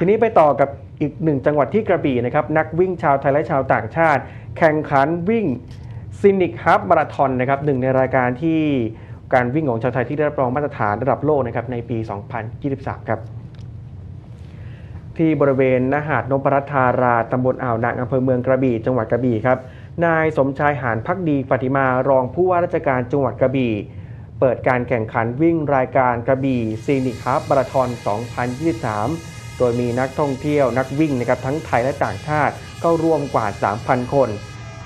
ทีนี้ไปต่อกับอีกหนึ่งจังหวัดที่กระบี่นะครับ นักวิ่งชาวไทยและชาวต่างชาติ แข่งขันวิ่งซินิกฮับมาราทอนนะครับหนึ่งในรายการที่การวิ่งของชาวไทยที่ได้รับรองมาตรฐานระดับโลกนะครับในปี 2023 ครับ ที่บริเวณนหาดนพรัตน์ธาราตำบลอ่าวนางอำเภอเมืองกระบี่ จังหวัดกระบี่ครับ นายสมชายหานพักดีปฏิมารองผู้ว่าราชการจังหวัดกระบี่เปิดการแข่งขันวิ่งรายการกระบี่ซีนิกคับมาราทอน 2023 โดยมีนักท่องเที่ยวนักวิ่งนะครับทั้งไทยและต่างชาติเข้าร่วมกว่า 3,000 คน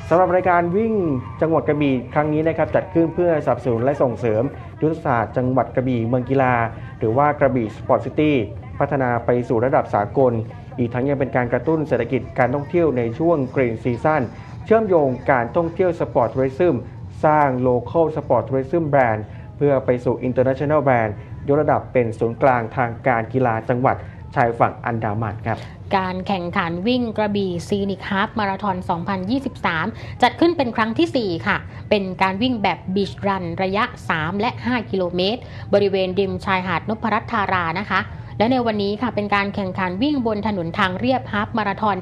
สำหรับรายการวิ่งจังหวัดกระบี่ครั้งนี้นะครับจัดขึ้นเพื่อสนับสนุนและส่งเสริมยุทธศาสตร์จังหวัดกระบี่เมืองกีฬา หรือว่ากระบี่สปอร์ตซิตี้พัฒนาไปสู่ระดับสากล อีกทั้งยังเป็นการกระตุ้นเศรษฐกิจการท่องเที่ยวในช่วงกรีนซีซั่นเชื่อมโยงการท่องเที่ยวสปอร์ตทัวริซึมสร้างโลเคอลสปอร์ตทัวริซึมแบรนด์เพื่อไปสู่ International Brand ยกระดับเป็นศูนย์กลางทางการกีฬาจังหวัด ชายฝั่งอันดามันครับการแข่งขันวิ่งกระบี่ซีนิคฮาร์ฟมาราทอน 2023 จัดขึ้นเป็นครั้งทีสี่ 4 ค่ะ เป็นการวิ่งแบบบีชรันระยะ 3 และ 5 กิโลเมตร บริเวณริมชายหาดนพรัตน์ธารานะคะ และในวันนี้ค่ะเป็นการแข่งขันวิ่งบนถนนทางเรียบฮาล์ฟมาราทอน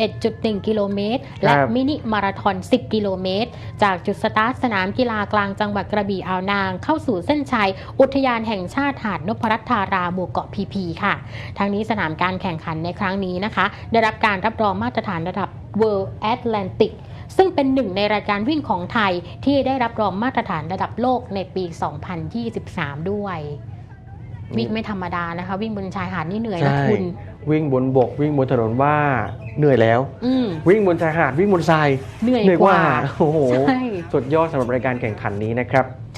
21.1 กิโลเมตร และครับมินิมาราทอน 10 กิโลเมตร จากจุดสตาร์ทสนามกีฬากลางจังหวัดกระบี่อ่าวนาง เข้าสู่เส้นชัย อุทยานแห่งชาติหาดนพรัตน์ธาราหมู่เกาะพีพีค่ะ ทั้งนี้สนามการแข่งขันในครั้งนี้นะคะ ได้รับการรับรองมาตรฐานระดับ World Atlantic ซึ่งเป็นหนึ่งในรายการวิ่งของไทยที่ได้รับรองมาตรฐานระดับโลกในปี 2023 ด้วย วิ่งไม่ธรรมดานะคะ วิ่งบนชายหาดนี่เหนื่อยนะใช่คุณ วิ่งบนบกวิ่งบนถนนว่าเหนื่อยแล้วอืมวิ่งบนชายหาดวิ่งบนทรายเหนื่อยเหนื่อยกกว่าว่าโอ้โหใช่สุดยอดสำหรับรายการแข่งขันนี้นะครับ